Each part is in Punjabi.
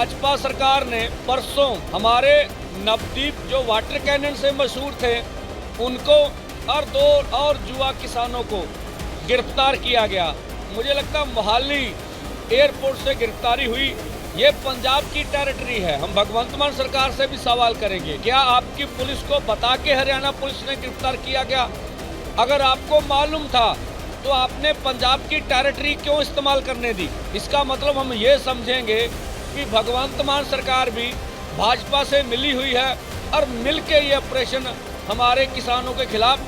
भाजपा सरकार ने परसों हमारे नवदीप जो वाटर कैनन से मशहूर थे, उनको और दो और जुआ किसानों को गिरफ़्तार किया गया। मुझे लगता मोहाली एयरपोर्ट से गिरफ्तारी हुई। ये पंजाब की टेरिटरी है। हम भगवंत मान सरकार से भी सवाल करेंगे, क्या आपकी पुलिस को बता के हरियाणा पुलिस ने गिरफ़्तार किया गया? अगर आपको मालूम था तो आपने पंजाब की टेरिटरी क्यों इस्तेमाल करने दी? इसका मतलब हम ये समझेंगे कि भगवंत मान सरकार भी भाजपा से मिली हुई है और मिल के ये ऑपरेशन हमारे किसानों के खिलाफ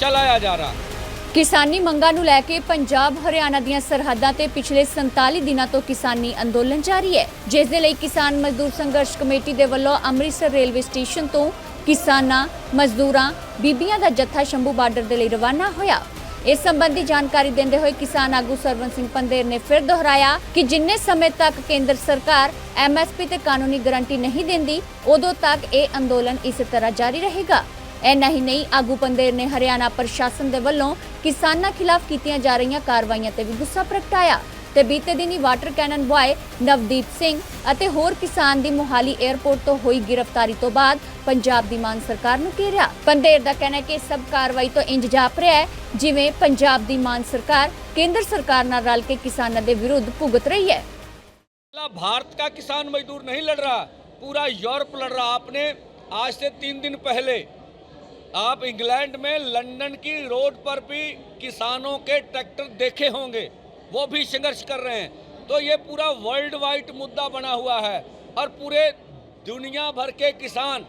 चलाया जा रहा है ਕਿਸਾਨੀ ਮੰਗਾਂ ਨੂੰ ਲੈ ਕੇ ਪੰਜਾਬ ਹਰਿਆਣਾ ਦੀਆਂ ਸਰਹੱਦਾਂ ਤੇ ਪਿਛਲੇ 47 ਦਿਨਾਂ ਤੋਂ ਕਿਸਾਨੀ ਅੰਦੋਲਨ ਜਾਰੀ ਹੈ ਜਿਸ ਦੇ ਲਈ ਕਿਸਾਨ ਮਜ਼ਦੂਰ ਸੰਘਰਸ਼ ਕਮੇਟੀ ਦੇ ਵੱਲੋਂ ਅੰਮ੍ਰਿਤਸਰ ਰੇਲਵੇ ਸਟੇਸ਼ਨ ਤੋਂ ਕਿਸਾਨਾਂ ਮਜ਼ਦੂਰਾਂ ਬੀਬੀਆਂ ਦਾ ਜੱਥਾ ਸ਼ੰਭੂ ਬਾਰਡਰ ਦੇ ਲਈ ਰਵਾਨਾ ਹੋਇਆ ਇਸ ਸੰਬੰਧੀ ਜਾਣਕਾਰੀ ਦਿੰਦੇ ਹੋਏ ਕਿਸਾਨ ਆਗੂ ਸਰਵਨ ਸਿੰਘ ਪੰਦੇਰ ਨੇ ਫਿਰ ਦੁਹਰਾਇਆ ਕਿ ਜਿੰਨੇ ਸਮੇਂ ਤੱਕ ਕੇਂਦਰ ਸਰਕਾਰ ਐਮਐਸਪੀ ਤੇ ਕਾਨੂੰਨੀ ਗਾਰੰਟੀ ਨਹੀਂ ਦਿੰਦੀ, ਉਦੋਂ ਤੱਕ ਇਹ ਅੰਦੋਲਨ ਇਸੇ ਤਰ੍ਹਾਂ ਜਾਰੀ ਰਹੇਗਾ। ਇੰਨਾ ਹੀ ਨਹੀਂ, ਆਗੂ ਪੰਦੇਰ ਨੇ ਹਰਿਆਣਾ ਪ੍ਰਸ਼ਾਸਨ ਦੇ ਵੱਲੋਂ ਕਿਸਾਨਾਂ ਖਿਲਾਫ ਕੀਤੀਆਂ ਜਾ ਰਹੀਆਂ ਕਾਰਵਾਈਆਂ ਤੇ ਵੀ ਗੁੱਸਾ ਪ੍ਰਗਟਾਇਆ। ਤੇ ਬੀਤੇ ਦਿਨੀ water cannon boy Navdeep Singh ਅਤੇ ਹੋਰ ਕਿਸਾਨ ਦੀ ਮੁਹਾਲੀ 에ਅਰਪੋਰਟ ਤੋਂ ਹੋਈ ਗ੍ਰਿਫਤਾਰੀ ਤੋਂ ਬਾਅਦ ਪੰਜਾਬ ਦੀ ਮਾਨ ਸਰਕਾਰ ਨੂੰ ਘੇਰਿਆ। ਪੰਦੇਰ ਦਾ ਕਹਿਣਾ ਹੈ ਕਿ ਸਭ ਕਾਰਵਾਈ ਤੋਂ ਇੰਜ ਜਾਪ ਰਿਹਾ ਹੈ ਜਿਵੇਂ ਪੰਜਾਬ ਦੀ ਮਾਨ ਸਰਕਾਰ ਕੇਂਦਰ ਸਰਕਾਰ ਨਾਲ ਰਲ ਕੇ ਕਿਸਾਨਾਂ ਦੇ ਵਿਰੁੱਧ ਭੁਗਤ ਰਹੀ ਹੈ। ਭਾਰਤ का किसान मजदूर नहीं लड़ रहा पूरा यूरोप लड़ रहा आपने आज से तीन दिन पहले आप इंग्लैंड में लंदन की रोड पर भी किसानों के ट्रैक्टर देखे होंगे वो भी संघर्ष कर रहे हैं। तो ये पूरा वर्ल्ड वाइड मुद्दा बना हुआ है और पूरे दुनिया भर के किसान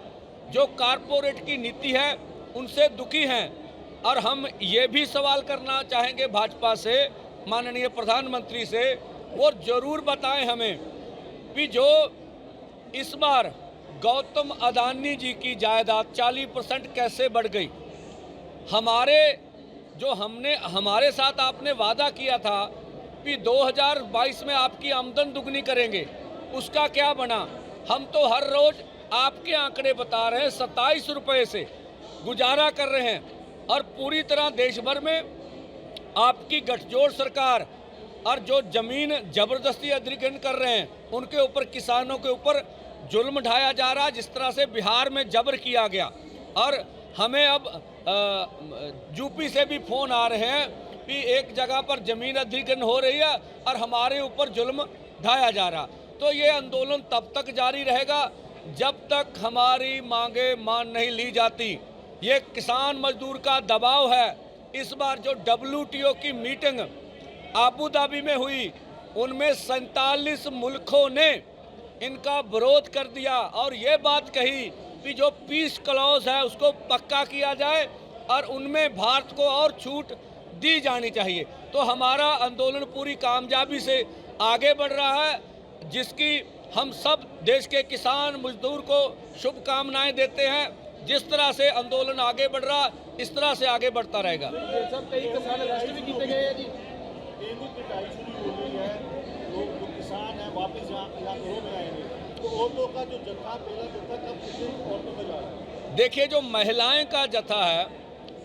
जो कारपोरेट की नीति है, उनसे दुखी हैं। और हम ये भी सवाल करना चाहेंगे भाजपा से, माननीय प्रधानमंत्री से, वो ज़रूर बताएँ हमें कि जो इस बार गौतम अदानी जी की जायदाद 40 परसेंट कैसे बढ़ गई। हमारे, जो हमने, हमारे साथ आपने वादा किया था कि 2022 में आपकी आमदन दुगनी करेंगे। उसका क्या बना? हम तो हर रोज आपके आंकड़े बता रहे हैं, सत्ताईस रुपये से गुजारा कर रहे हैं। और पूरी तरह देश भर में आपकी गठजोड़ सरकार और जो ज़मीन ज़बरदस्ती अधिग्रहण कर रहे हैं, उनके ऊपर, किसानों के ऊपर जुल्म ढाया जा रहा जिस तरह से बिहार में जबर किया गया। और हमें अब यूपी से भी फ़ोन आ रहे हैं कि एक जगह पर ज़मीन अधिग्रहण हो रही है और हमारे ऊपर जुल्म ढाया जा रहा। तो ये आंदोलन तब तक जारी रहेगा जब तक हमारी मांगे मान नहीं ली जाती। ये किसान मजदूर का दबाव है। इस बार जो डब्ल्यू की मीटिंग आबू धाबी में हुई, उनमें सैतालीस मुल्कों ने इनका विरोध कर दिया और ये बात कही कि जो पीस क्लॉज है उसको पक्का किया जाए और उनमें भारत को और छूट दी जानी चाहिए। तो हमारा आंदोलन पूरी कामयाबी से आगे बढ़ रहा है जिसकी हम सब देश के किसान मजदूर को शुभकामनाएँ देते हैं। जिस तरह से आंदोलन आगे बढ़ रहा इस तरह से आगे बढ़ता रहेगा। देखिए जो महिलाएँ का जत्था है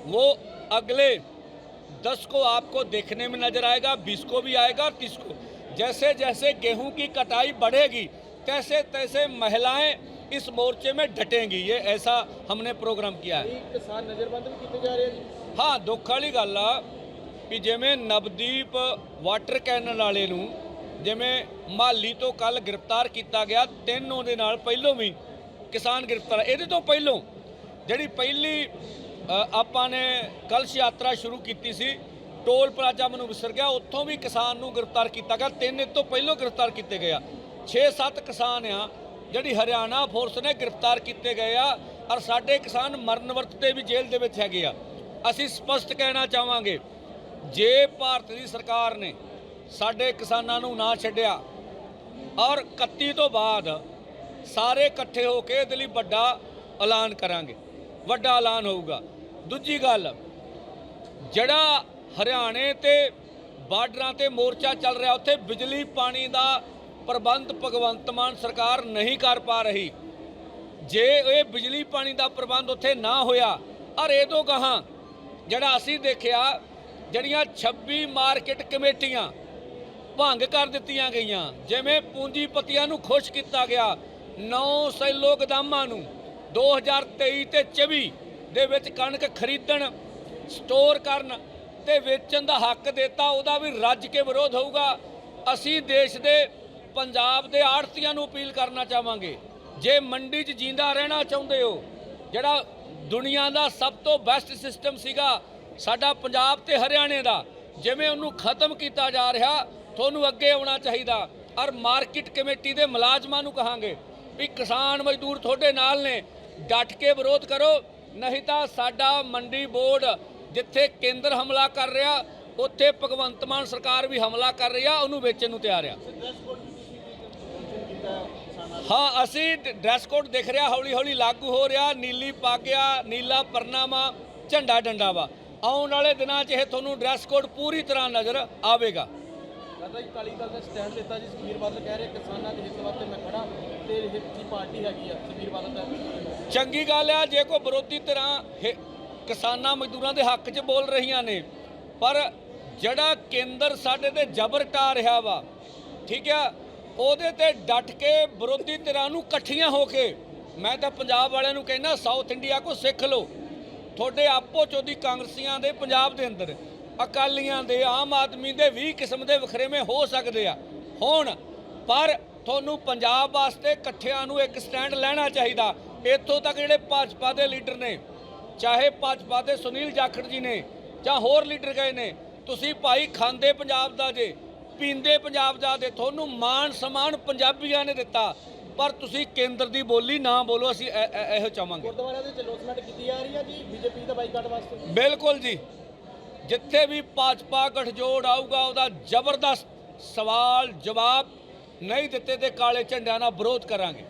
वो अगले दस को आपको देखने में नजर आएगा बीस को भी आएगा और तीस को जैसे जैसे गेहूं की कटाई बढ़ेगी तैसे तैसे महिलाएं इस मोर्चे में डटेंगी ये ऐसा हमने प्रोग्राम किया है ਕਈ ਕਿਸਾਨ ਨਜ਼ਰਬੰਦ ਵੀ ਕੀਤੇ ਜਾ ਰਹੇ ਆ ਜੀ ਹਾਂ ਦੁੱਖ ਵਾਲੀ ਗੱਲ ਆ ਵੀ ਜਿਵੇਂ ਨਵਦੀਪ ਵਾਟਰ ਕੈਨਲ ਵਾਲੇ ਨੂੰ ਜਿਵੇਂ ਮਾਲੀ ਤੋਂ ਕੱਲ ਗ੍ਰਿਫਤਾਰ ਕੀਤਾ ਗਿਆ ਤਿੰਨ ਉਹਦੇ ਨਾਲ ਪਹਿਲੋਂ ਵੀ ਕਿਸਾਨ ਗ੍ਰਿਫਤਾਰ ਇਹਦੇ ਤੋਂ ਪਹਿਲੋਂ ਜਿਹੜੀ ਪਹਿਲੀ ਅ, ਆਪਾਂ ਨੇ ਕਲਸ਼ ਯਾਤਰਾ ਸ਼ੁਰੂ ਕੀਤੀ ਸੀ। ਟੋਲ ਪਲਾਜ਼ਾ ਮੈਨੂੰ ਵਿਸਰ ਗਿਆ। ਉੱਥੋਂ ਵੀ ਕਿਸਾਨ ਨੂੰ ਗ੍ਰਿਫਤਾਰ ਕੀਤਾ ਗਿਆ। ਤਿੰਨ ਇਹ ਤੋਂ ਪਹਿਲੋਂ ਗ੍ਰਿਫਤਾਰ ਕੀਤੇ ਗਏ ਆ। 6-7 ਕਿਸਾਨ ਆ, ਜਿਹੜੀ ਹਰਿਆਣਾ ਫੋਰਸ ਨੇ ਗ੍ਰਿਫਤਾਰ ਕੀਤੇ ਗਏ ਆ ਔਰ ਸਾਡੇ ਕਿਸਾਨ ਮਰਨ ਵਰਤ ਤੇ ਵੀ ਜੇਲ੍ਹ ਦੇ ਵਿੱਚ ਹੈਗੇ ਆ। ਅਸੀਂ ਸਪਸ਼ਟ ਕਹਿਣਾ ਚਾਹਾਂਗੇ, ਜੇ ਭਾਰਤ ਦੀ ਸਰਕਾਰ ਨੇ ਸਾਡੇ ਕਿਸਾਨਾਂ ਨੂੰ ਨਾ ਛੱਡਿਆ ਔਰ 31 ਤੋਂ ਬਾਅਦ ਸਾਰੇ ਇਕੱਠੇ ਹੋ ਕੇ ਇਹਦੇ ਲਈ ਵੱਡਾ ਐਲਾਨ ਕਰਾਂਗੇ। ਵੱਡਾ ਐਲਾਨ ਹੋਊਗਾ। ਦੂਜੀ ਗੱਲ, ਜਿਹੜਾ ਹਰਿਆਣੇ ਤੇ ਬਾਰਡਰਾਂ ਤੇ ਮੋਰਚਾ ਚੱਲ ਰਿਹਾ, ਉੱਥੇ ਬਿਜਲੀ ਪਾਣੀ ਦਾ ਪ੍ਰਬੰਧ ਭਗਵੰਤ ਮਾਨ ਸਰਕਾਰ ਨਹੀਂ ਕਰ ਪਾ ਰਹੀ। ਜੇ ਇਹ ਬਿਜਲੀ ਪਾਣੀ ਦਾ ਪ੍ਰਬੰਧ ਉੱਥੇ ਨਾ ਹੋਇਆ ਔਰ ਇਹ ਤੋਂ ਗਾਹਾਂ ਜਿਹੜਾ ਅਸੀਂ ਦੇਖਿਆ, ਜਿਹੜੀਆਂ 26 ਮਾਰਕੀਟ ਕਮੇਟੀਆਂ ਭੰਗ ਕਰ ਦਿੱਤੀਆਂ ਗਈਆਂ, ਜਿਵੇਂ ਪੂੰਜੀਪਤੀਆਂ ਨੂੰ ਖੁਸ਼ ਕੀਤਾ ਗਿਆ, ਨੌ ਸੈਲੋ ਗਦਾਮਾਂ ਨੂੰ 2023 ਤੇ 24 ਦੇ ਵਿੱਚ ਕਣਕ ਖਰੀਦਣ ਸਟੋਰ ਕਰਨ ਤੇ ਵੇਚਣ ਦਾ ਹੱਕ ਦਿੱਤਾ, ਉਹਦਾ ਵੀ ਰੱਜ ਕੇ ਵਿਰੋਧ ਹੋਊਗਾ। ਅਸੀਂ ਦੇਸ਼ ਦੇ, ਪੰਜਾਬ ਦੇ ਆੜਤੀਆਂ ਨੂੰ ਅਪੀਲ ਕਰਨਾ ਚਾਹਾਂਗੇ, ਜੇ ਮੰਡੀ 'ਚ ਜਿੰਦਾ ਰਹਿਣਾ ਚਾਹੁੰਦੇ ਹੋ, ਜਿਹੜਾ ਦੁਨੀਆ ਦਾ ਸਭ ਤੋਂ ਬੈਸਟ ਸਿਸਟਮ ਸੀਗਾ, ਸਾਡਾ ਪੰਜਾਬ ਤੇ ਹਰਿਆਣੇ ਦਾ, ਜਿਵੇਂ ਉਹਨੂੰ ਖਤਮ ਕੀਤਾ ਜਾ ਰਿਹਾ, ਤੁਹਾਨੂੰ ਅੱਗੇ ਆਉਣਾ ਚਾਹੀਦਾ। ਔਰ ਮਾਰਕੀਟ ਕਮੇਟੀ ਦੇ ਮੁਲਾਜ਼ਮਾਂ ਨੂੰ ਕਹਾਂਗੇ ਵੀ ਕਿਸਾਨ ਮਜ਼ਦੂਰ ਤੁਹਾਡੇ ਨਾਲ ਨੇ, ਡਟ ਕੇ ਵਿਰੋਧ ਕਰੋ ਨਹੀਂ ਤਾਂ ਸਾਡਾ ਮੰਡੀ ਬੋਰਡ ਜਿੱਥੇ ਕੇਂਦਰ ਹਮਲਾ ਕਰ ਰਿਹਾ, ਉੱਥੇ ਭਗਵੰਤ ਮਾਨ ਸਰਕਾਰ ਵੀ ਹਮਲਾ ਕਰ ਰਹੀ ਆ, ਉਹਨੂੰ ਵੇਚਣ ਨੂੰ ਤਿਆਰ ਆ। ਹਾਂ, ਅਸੀਂ ਡਰੈਸ ਕੋਡ ਦਿਖ ਰਿਹਾ ਹੌਲੀ ਹੌਲੀ ਲਾਗੂ ਹੋ ਰਿਹਾ, ਨੀਲੀ ਪਾਗਿਆ ਨੀਲਾ ਪਰਨਾਮਾ ਝੰਡਾ ਡੰਡਾ ਵਾ। ਆਉਣ ਵਾਲੇ ਦਿਨਾਂ 'ਚ ਇਹ ਤੁਹਾਨੂੰ ਡਰੈਸ ਕੋਡ ਪੂਰੀ ਤਰ੍ਹਾਂ ਨਜ਼ਰ ਆਵੇਗਾ। ਦਾਦਾ ਜੀ ਕਾਲੀ ਦਲ ਦਾ ਸਟੈਂਡ ਲਿੱਤਾ ਜੀ, ਸੁਖਬੀਰ ਬਾਦਲ ਕਹਿ ਰਹੇ ਕਿਸਾਨਾਂ ਦੇ ਹਿੱਤ ਵਾਸਤੇ ਦੀ ਪਾਰਟੀ ਹੈਗੀ ਆ, ਸੁਖਬੀਰ ਬਾਦਲ ਦਾ ਚੰਗੀ ਗੱਲ ਆ, ਜੇ ਕੋਈ ਵਿਰੋਧੀ ਧਿਰਾਂ ਕਿਸਾਨਾਂ ਮਜ਼ਦੂਰਾਂ ਦੇ ਹੱਕ 'ਚ ਬੋਲ ਰਹੀਆਂ ਨੇ, ਪਰ ਜਿਹੜਾ ਕੇਂਦਰ ਸਾਡੇ ਤੇ ਜ਼ਬਰ ਟਾ ਰਿਹਾ ਵਾ, ਠੀਕ ਆ, ਉਹਦੇ ਤੇ ਡਟ ਕੇ ਵਿਰੋਧੀ ਧਿਰਾਂ ਨੂੰ ਇਕੱਠੀਆਂ ਹੋ ਕੇ, ਮੈਂ ਤਾਂ ਪੰਜਾਬ ਵਾਲਿਆਂ ਨੂੰ ਕਹਿੰਦਾ ਸਾਊਥ ਇੰਡੀਆ ਕੋ ਸਿੱਖ ਲਓ। ਤੁਹਾਡੇ ਆਪੋ ਚੋਦੀ ਕਾਂਗਰਸੀਆਂ ਦੇ, ਪੰਜਾਬ ਦੇ ਅੰਦਰ, ਅਕਾਲੀਆਂ ਦੇ, ਆਮ ਆਦਮੀ ਦੇ 20 ਕਿਸਮ ਦੇ ਵਖਰੇਵੇਂ ਹੋ ਸਕਦੇ ਆ। ਹੋਣ, ਪਰ ਤੁਹਾਨੂੰ ਪੰਜਾਬ ਵਾਸਤੇ ਇਕੱਠਿਆਂ ਨੂੰ ਇੱਕ ਸਟੈਂਡ ਲੈਣਾ ਚਾਹੀਦਾ। ਇੱਥੋਂ ਤੱਕ ਜਿਹੜੇ ਭਾਜਪਾ ਦੇ ਲੀਡਰ ਨੇ ਚਾਹੇ ਭਾਜਪਾ ਦੇ ਸੁਨੀਲ ਜਾਖੜ ਜੀ ਨੇ ਜਾਂ ਹੋਰ ਲੀਡਰ ਗਏ ਨੇ ਤੁਸੀਂ ਭਾਈ ਖਾਂਦੇ ਪੰਜਾਬ ਦਾ ਜੇ ਪੀਂਦੇ ਪੰਜਾਬ ਦਾ ਦੇ ਤੁਹਾਨੂੰ ਮਾਣ ਸਨਮਾਨ ਪੰਜਾਬੀਆਂ ਨੇ ਦਿੱਤਾ। ਪਰ ਤੁਸੀਂ ਕੇਂਦਰ ਦੀ ਬੋਲੀ ਨਾ ਬੋਲੋ ਅਸੀਂ ਇਹ- ਚਾਹਾਂਗੇ। ਗੁਰਦੁਆਰਿਆਂ ਦੇ ਜਲੋਸਮੈਂਟ ਕੀਤੀ ਜਾ ਰਹੀ ਆ ਜੀ ਬੀਜੇਪੀ ਦਾ ਬਾਈਕਾਟ ਵਾਸਤੇ। ਬਿਲਕੁਲ ਜੀ। ਜਿੱਥੇ ਵੀ ਭਾਜਪਾ ਗਠਜੋੜ ਆਊਗਾ ਉਹਦਾ ਜ਼ਬਰਦਸਤ ਸਵਾਲ ਜਵਾਬ ਨਹੀਂ ਦਿੱਤੇ ਤੇ ਕਾਲੇ ਝੰਡਿਆਂ ਨਾਲ ਵਿਰੋਧ ਕਰਾਂਗੇ।